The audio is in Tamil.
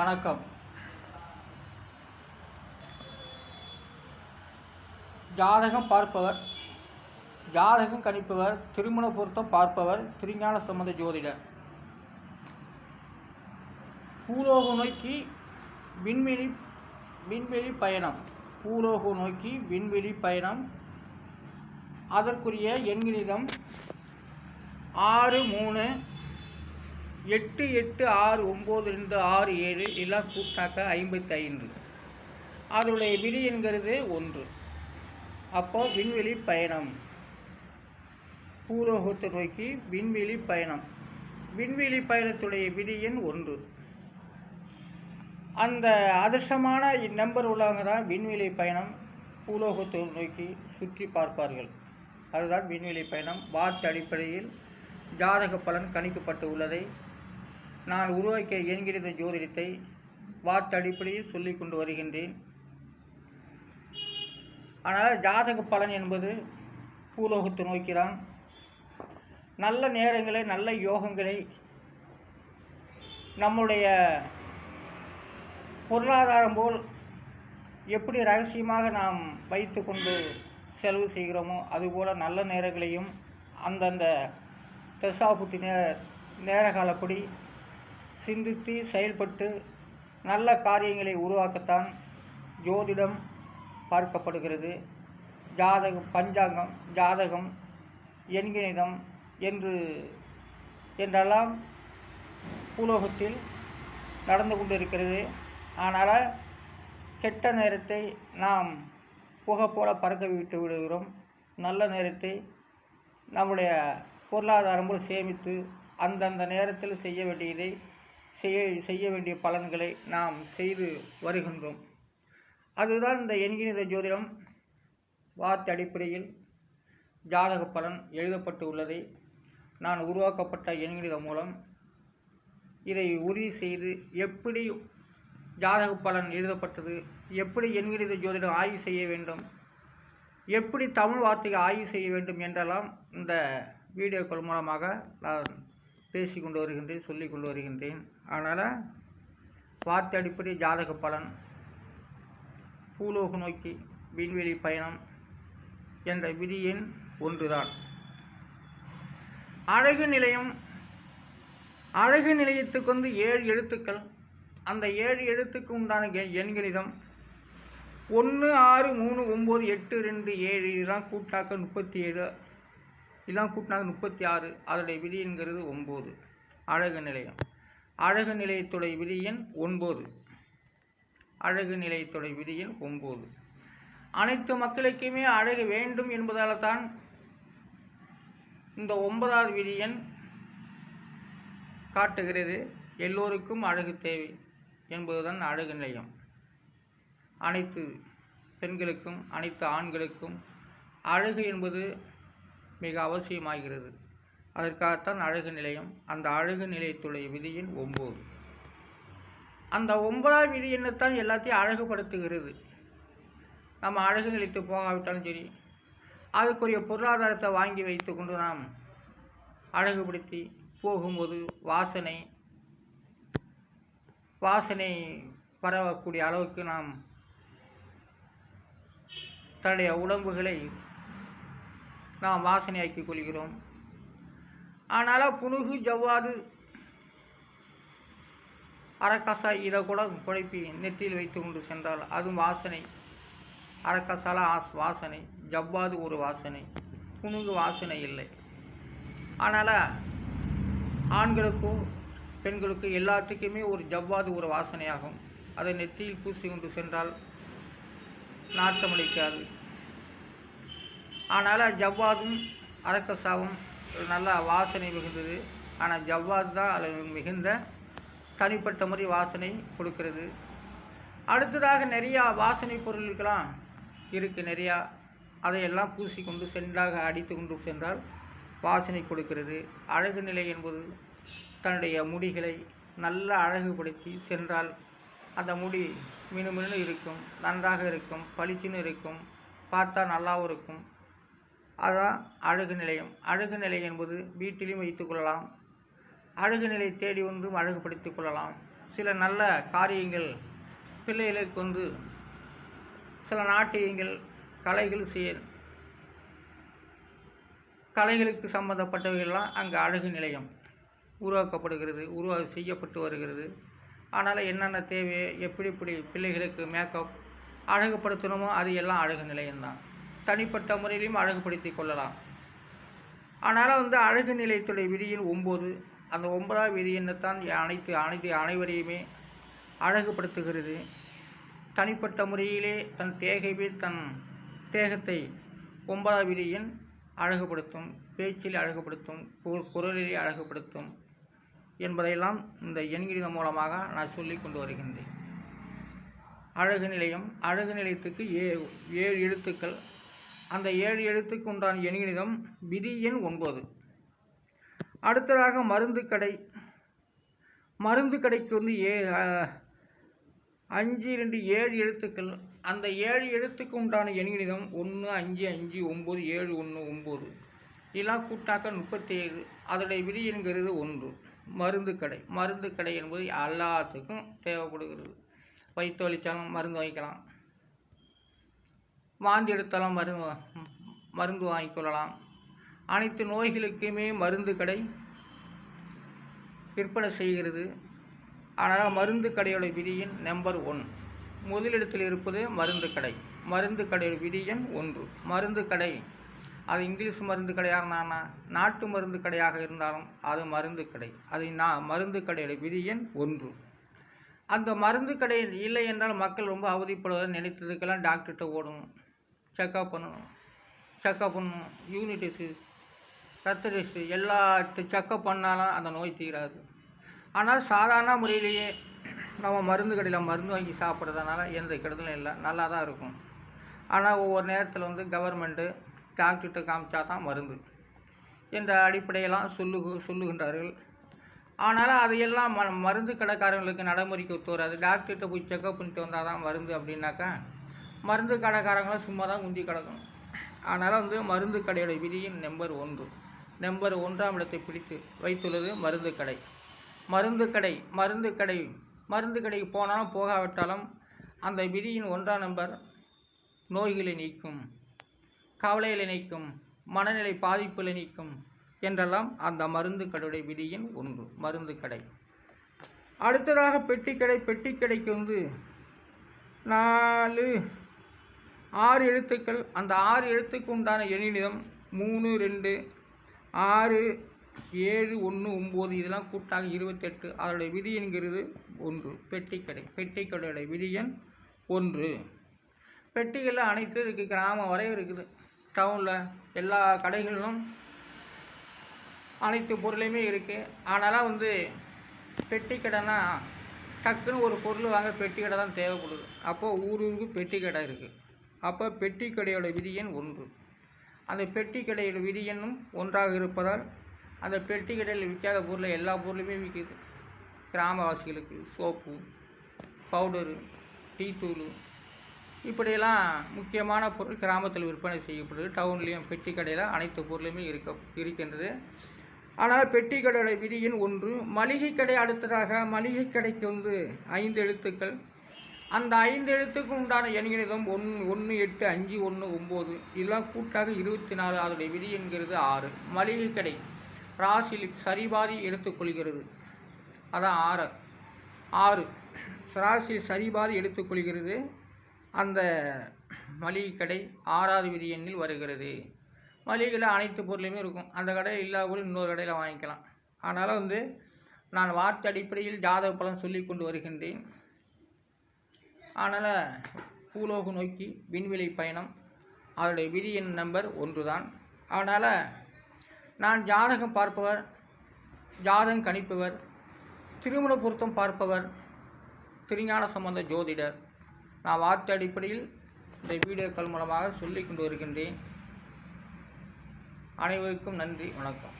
வணக்கம். ஜாதகம் பார்ப்பவர் ஜாதகம் கணிப்பவர் திருமண பொருத்தம் பார்ப்பவர் திருஞான சம்பந்த ஜோதிடர். பூலோக நோக்கி விண்வெளி விண்வெளி பயணம். பூலோக நோக்கி விண்வெளி பயணம். அதற்குரிய எண்களிடம் ஆறு மூணு எட்டு எட்டு ஆறு ஒம்பது ரெண்டு ஆறு ஏழு எல்லாம் கூட்டாக்க ஐம்பத்தி ஐந்து அதனுடைய விதி என்கிறது ஒன்று. அப்போ விண்வெளி பயணம். பூலோகத்தை நோக்கி விண்வெளி பயணம். விண்வெளி பயணத்துடைய விதி எண் ஒன்று. அந்த அதிர்ஷ்டமான நம்பர் உள்ளவங்க தான் விண்வெளி பயணம் பூலோகத்தை நோக்கி சுற்றி பார்ப்பார்கள். அதுதான் விண்வெளி பயணம். வார்த்தை அடிப்படையில் ஜாதக பலன் கணிக்கப்பட்டு உள்ளதை நான் உருவாக்கிய என்கிற ஜோதிடத்தை வார்த்தை அடிப்படையில் சொல்லிக் கொண்டு வருகின்றேன். ஆனால் ஜாதக பலன் என்பது பூலோகத்தை நோக்கிதான். நல்ல நேரங்களை நல்ல யோகங்களை நம்முடைய பொருளாதாரம் போல் எப்படி ரகசியமாக நாம் வைத்து கொண்டு செலவு செய்கிறோமோ அதுபோல் நல்ல நேரங்களையும் அந்தந்த தசாபுத்தி நே நேர காலப்படி சிந்தித்து செயல்பட்டு நல்ல காரியங்களை உருவாக்கத்தான் ஜோதிடம் பார்க்கப்படுகிறது. ஜாதகம் பஞ்சாங்கம் ஜாதகம் எண்கிணிதம் என்று என்றெல்லாம் பூலோகத்தில் நடந்து கொண்டிருக்கிறது. ஆனால் கெட்ட நேரத்தை நாம் புகை போல பறக்க விட்டு விடுகிறோம். நல்ல நேரத்தை நம்முடைய பொருளாதாரமும் சேமித்து அந்தந்த நேரத்தில் செய்ய வேண்டியதை செய்ய செய்ய வேண்டிய பலன்களை நாம் செய்து வருகின்றோம். அதுதான் இந்த எண்கிணித ஜோதிடம். வார்த்தை அடிப்படையில் ஜாதக பலன் எழுதப்பட்டு உள்ளதை நான் உருவாக்கப்பட்ட எண்கிணிதம் மூலம் இதை உறுதி செய்து எப்படி ஜாதக பலன் எழுதப்பட்டது எப்படி எண்கிணித ஜோதிடம் ஆய்வு செய்ய வேண்டும் எப்படி தமிழ் வார்த்தையை ஆய்வு செய்ய வேண்டும் என்றெல்லாம் இந்த வீடியோக்கள் மூலமாக நான் பேசிக்கொண்டு வருகின்றேன் சொல்லிக் கொண்டு வருகின்றேன். அதனால் வார்த்தை அடிப்படை ஜாதக பலன் பூலோக நோக்கி விண்வெளி பயணம் என்ற விதியின் ஒன்றுதான். அழகு நிலையம் அழகு நிலையத்துக்கு வந்து ஏழு எழுத்துக்கள். அந்த ஏழு எழுத்துக்கு உண்டான எண்கணிதம் ஒன்று ஆறு மூணு ஒம்பது எட்டு ரெண்டு ஏழு இதெல்லாம் கூட்டாக்க முப்பத்தி ஏழு இதெல்லாம் கூட்டினாங்க முப்பத்தி ஆறு அதோடைய விதிங்கிறது ஒம்பது. அழகு நிலையம். அழகு நிலையத்துடைய விதி எண் ஒன்பது. அழகு நிலையத்துடைய விதி எண் ஒம்பது அனைத்து மக்களுக்குமே அழகு வேண்டும் என்பதால் தான் இந்த ஒன்பதாவது விதி எண் காட்டுகிறது. எல்லோருக்கும் அழகு தேவை என்பதுதான் அழகு நிலையம். அனைத்து பெண்களுக்கும் அனைத்து ஆண்களுக்கும் அழகு என்பது மிக அவசியமாகிறது. அதற்காகத்தான் அழகு நிலையம் அந்த அழகு நிலையத்துடைய விதியின் ஒம்பது. அந்த ஒன்பதாம் விதி என்னத்தான் எல்லாத்தையும் அழகுபடுத்துகிறது. நம்ம அழகு நிலைத்து போகாவிட்டாலும் சரி அதுக்குரிய பொருளாதாரத்தை வாங்கி வைத்துக்கொண்டு நாம் அழகுபடுத்தி போகும்போது வாசனை வாசனை பரவக்கூடிய அளவுக்கு நாம் தன்னுடைய உடம்புகளை நாம் வாசனையாக்கிக் கொள்கிறோம். ஆனால் புனுகு ஜவ்வாது அரக்கசாய் இதை கூட குழப்பி நெற்றியில் வைத்து கொண்டு சென்றால் அதுவும் வாசனை. அரக்கசால ஆஸ் வாசனை ஜவ்வாது ஒரு வாசனை புனுகு வாசனை இல்லை. அதனால் ஆண்களுக்கும் பெண்களுக்கும் எல்லாத்துக்குமே ஒரு ஜவ்வாது ஒரு வாசனையாகும். அதை நெற்றியில் பூசி கொண்டு சென்றால் நாட்டமளிக்காது ஆனால் ஜவ்வாதும் அரக்கசாவும் நல்லா வாசனை மிகுந்தது. ஆனால் ஜவ்வாது தான் அதில் மிகுந்த தனிப்பட்ட முறை வாசனை கொடுக்கிறது. அடுத்ததாக நிறையா வாசனை பொருட்களாம் இருக்குது நிறையா. அதையெல்லாம் பூசி கொண்டு சென்றாக அடித்து கொண்டு சென்றால் வாசனை கொடுக்கிறது. அழகு நிலை என்பது தன்னுடைய முடிகளை நல்ல அழகுபடுத்தி சென்றால் அந்த முடி மினுமினு இருக்கும் நன்றாக இருக்கும் பளிச்சுன்னு இருக்கும் பார்த்தா நல்லாவும் இருக்கும். அதுதான் அழகு நிலையம். அழகு நிலை என்பது வீட்டிலும் வைத்துக்கொள்ளலாம் அழகு நிலை தேடி வந்து அழகுபடுத்திக் கொள்ளலாம். சில நல்ல காரியங்கள் பிள்ளைகளுக்கு வந்து சில நாட்டியங்கள் கலைகள் செய்ய கலைகளுக்கு சம்மந்தப்பட்டவைகள்லாம் அங்கே அழகு நிலையம் உருவாக்கப்படுகிறது உருவா செய்யப்பட்டு வருகிறது. அதனால் என்னென்ன தேவை எப்படி எப்படி பிள்ளைகளுக்கு மேக்கப் அழகுபடுத்தணுமோ அது எல்லாம் அழகு நிலையம்தான். தனிப்பட்ட முறையிலையும் அழகுபடுத்தி கொள்ளலாம். ஆனால் வந்து அழகு நிலையத்துடைய விதியின் ஒம்பது. அந்த ஒன்பதாவது விதி என்னத்தான்? அனைத்து அனைத்து அனைவரையுமே அழகுபடுத்துகிறது. தனிப்பட்ட முறையிலே தன் தேகைவே தன் தேகத்தை ஒன்பதாவது விதியின் அழகுபடுத்தும் பேச்சில் அழகுபடுத்தும் கு- குரலிலே அழகுபடுத்தும் என்பதையெல்லாம் இந்த எண்கிணிதம் மூலமாக நான் சொல்லி கொண்டு வருகின்றேன். அழகு நிலையம் அழகு நிலையத்துக்கு ஏ ஏழு எழுத்துக்கள் அந்த ஏழு எழுத்துக்கு உண்டான எண்கிணிதம் விதி எண் ஒன்பது. அடுத்ததாக மருந்து கடை. மருந்து கடைக்கு வந்து ஏ அஞ்சு ரெண்டு ஏழு எழுத்துக்கள். அந்த ஏழு எழுத்துக்கு உண்டான எண்கிணிதம் ஒன்று அஞ்சு அஞ்சு ஒம்பது ஏழு ஒன்று ஒம்பது இதெல்லாம் கூட்டாக்க முப்பத்தி ஏழு அதனுடைய விதி என்கிறது ஒன்று. மருந்து கடை. மருந்து கடை என்பது எல்லாத்துக்கும் தேவைப்படுகிறது. வயிற்று வலிச்சாலும் மருந்து வாங்கிக்கலாம். வாந்தி எடுத்தாலும் மருந்து மருந்து வாங்கிக்கொள்ளலாம் அனைத்து நோய்களுக்குமே மருந்து கடை விற்பனை செய்கிறது. ஆனால் மருந்து கடையோட விதியின் நம்பர் ஒன் முதலிடத்தில் இருப்பது மருந்து கடை. மருந்து கடையோட எண் ஒன்று. மருந்து கடை அது இங்கிலீஷ் மருந்து கடையாக இருந்தானா நாட்டு மருந்து கடையாக இருந்தாலும் அது மருந்து கடை. அது நான் மருந்து கடையோட எண் ஒன்று. அந்த மருந்து கடை இல்லை என்றால் மக்கள் ரொம்ப அவதிப்படுவதை நினைத்ததுக்கெல்லாம் டாக்டர்கிட்ட ஓடணும் செக்கப் பண்ணணும். செக்கப் பண்ணணும். யூனிட் டெஸ்ட் ரத்த டெஸ்ட்டு எல்லா செக்கப் பண்ணாலும் அந்த நோய் தீராது. ஆனால் சாதாரண முறையிலேயே நம்ம மருந்து கடையில் மருந்து வாங்கி சாப்பிட்றதுனால எந்த கெடுதலும் இல்லை. நல்லா தான் இருக்கும். ஆனால் ஒவ்வொரு நேரத்தில் வந்து கவர்மெண்ட்டு டாக்டர்கிட்ட காமிச்சா தான் மருந்து என்ற அடிப்படையெல்லாம் சொல்லு சொல்லுகின்றார்கள். ஆனால் அதையெல்லாம் ம மருந்து கடைக்காரங்களுக்கு நடைமுறைக்கு ஒத்து வராது. டாக்டர்கிட்ட போய் செக்கப் பண்ணிட்டு வந்தால் தான் மருந்து அப்படின்னாக்கா மருந்து கடைக்காரங்களும் சும்மா தான் குந்தி கிடக்கும் அதனால் வந்து மருந்து கடையோட விதியின் நம்பர் ஒன்று. நம்பர் ஒன்றாம் இடத்தை பிடித்து வைத்துள்ளது மருந்து கடை. மருந்து கடை மருந்து கடை மருந்து கடைக்கு போனாலும் போகாவிட்டாலும் அந்த விதியின் ஒன்றாம் நம்பர் நோய்களை நீக்கும் கவலைகளை நீக்கும் மனநிலை பாதிப்புகளை நீக்கும் என்றெல்லாம் அந்த மருந்து கடையுடைய விதியின் ஒன்று மருந்து கடை. அடுத்ததாக பெட்டி கடை பெட்டி கடைக்கு வந்து நாலு ஆறு எழுத்துக்கள் அந்த ஆறு எழுத்துக்கு உண்டான எண்ணிடம் மூணு ரெண்டு ஆறு ஏழு ஒன்று ஒம்பது இதெல்லாம் கூட்டாக இருபத்தெட்டு. அதோடைய விதி என்கிறது ஒன்று. பெட்டிக்கடை பெட்டிக்கடையோட விதி எண் ஒன்று. பெட்டிகளில் அனைத்து இருக்குது கிராமம் வரையும் இருக்குது. டவுனில் எல்லா கடைகளிலும் அனைத்து பொருளையுமே இருக்குது ஆனாலும் வந்து பெட்டி கடைனா டக்குன்னு ஒரு பொருள் வாங்க பெட்டி கடை தான் தேவைப்படுது. அப்போது ஊர் ஊருக்கு பெட்டி கடை இருக்குது அப்போ பெட்டி கடையோட விதி எண் ஒன்று. அந்த பெட்டி கடையோட விதி எண்ணும் ஒன்றாக இருப்பதால் அந்த பெட்டி கடையில் விற்காத பொருளை எல்லா பொருளுமே விற்கிது. கிராமவாசிகளுக்கு சோப்பு பவுடரு டீத்தூள் இப்படியெல்லாம் முக்கியமான பொருள் கிராமத்தில் விற்பனை செய்யப்படுது. டவுன்லேயும் பெட்டி கடையில் அனைத்து பொருளுமே இருக்க இருக்கின்றது. ஆனால் பெட்டி கடையோட விதியின் ஒன்று. மளிகை கடை அடுத்ததாக மளிகை கடைக்கு வந்து ஐந்து எழுத்துக்கள். அந்த ஐந்து எழுத்துக்கு உண்டான எண்கணிதம் ஒன்று ஒன்று எட்டு அஞ்சு ஒன்று ஒம்பது இதெல்லாம் கூட்டாக இருபத்தி நாலு அதனுடைய விதி என்கிறது ஆறு. மளிகை கடை. ராசியில் சரிபாதி எடுத்துக்கொள்கிறது அதான் ஆறு. ஆறு. ராசியில் சரிபாதி எடுத்துக்கொள்கிறது அந்த மளிகை கடை ஆறாவது விதி எண்ணில் வருகிறது. மளிகையில் அனைத்து பொருளையுமே இருக்கும். அந்த கடையில் இல்லாத கூட இன்னொரு கடையில் வாங்கிக்கலாம். அதனால் வந்து நான் வார்த்தை அடிப்படையில் ஜாதக பலன் சொல்லி கொண்டு வருகின்றேன். அதனால் பூலோகம் நோக்கி விண்வெளி பயணம் அதனுடைய விதி எண் நம்பர் ஒன்று தான் அதனால் நான் ஜாதகம் பார்ப்பவர் ஜாதகம் கணிப்பவர் திருமண பொருத்தம் பார்ப்பவர் திருஞான சம்பந்த ஜோதிடர். நான் வார்த்தை அடிப்படையில் இந்த வீடியோக்கள் மூலமாக சொல்லிக் கொண்டு வருகின்றேன். அனைவருக்கும் நன்றி வணக்கம்.